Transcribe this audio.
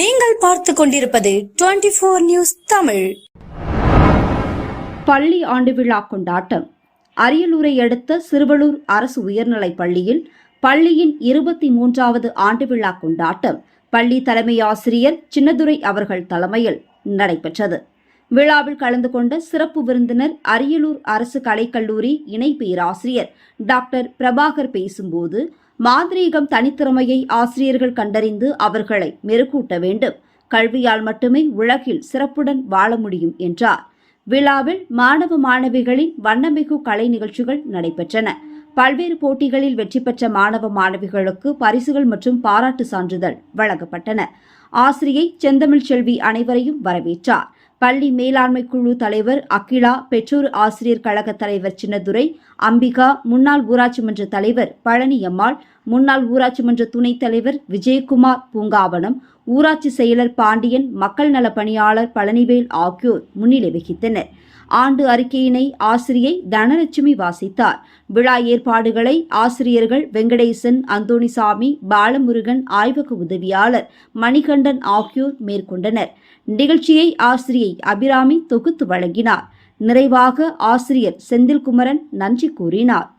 நீங்கள் பார்த்து கொண்டிருப்பது டுவெண்டி போர் நியூஸ் தமிழ். பள்ளி ஆண்டு விழா கொண்டாட்டம். அரியலூரை அடுத்த சிறுவலூர் அரசு உயர்நிலைப் பள்ளியில் பள்ளியின் இருபத்தி மூன்றாவது ஆண்டு விழா கொண்டாட்டம் பள்ளி தலைமை ஆசிரியர் சின்னதுரை அவர்கள் தலைமையில் நடைபெற்றது. விழாவில் கலந்து கொண்ட சிறப்பு விருந்தினர் அரியலூர் அரசு கலைக்கல்லூரி இணை பேராசிரியர் டாக்டர் பிரபாகர் பேசும்போது மாந்திரீகம் தனித்திறமையை ஆசிரியர்கள் கண்டறிந்து அவர்களை மெருகூட்ட வேண்டும். கல்வியால் மட்டுமே உலகில் சிறப்புடன் வாழ முடியும் என்றார். விழாவில் மாணவ மாணவிகளின் வண்ணமிகு கலை நிகழ்ச்சிகள் நடைபெற்றன. பல்வேறு போட்டிகளில் வெற்றி பெற்ற மாணவ மாணவிகளுக்கு பரிசுகள் மற்றும் பாராட்டு சான்றிதழ் வழங்கப்பட்டன. ஆசிரியை செந்தமிழ் செல்வி அனைவரையும் வரவேற்றார். பள்ளி மேலாண்மை குழு தலைவர் அகிலா பெற்றோர் ஆசிரியர் கழக தலைவர் சின்னதுரை அம்பிகா முன்னாள் ஊராட்சி மன்ற தலைவர் பழனியம்மாள் முன்னாள் ஊராட்சி மன்ற துணைத் தலைவர் விஜயகுமார் பூங்காவனம் ஊராட்சி செயலர் பாண்டியன் மக்கள் நல பணியாளர் பழனிவேல் ஆகியோர் முன்னிலை வகித்தனர். ஆண்டு அறிக்கையினை ஆசிரியை தனலட்சுமி வாசித்தார். விழா ஏற்பாடுகளை ஆசிரியர்கள் வெங்கடேசன் அந்தோணிசாமி பாலமுருகன் ஆய்வக உதவியாளர் மணிகண்டன் ஆகியோர் மேற்கொண்டனர். நிகழ்ச்சியை ஆசிரியை அபிராமி தொகுத்து வழங்கினார். நிறைவாக ஆசிரியர் செந்தில்குமரன் நன்றி கூறினார்.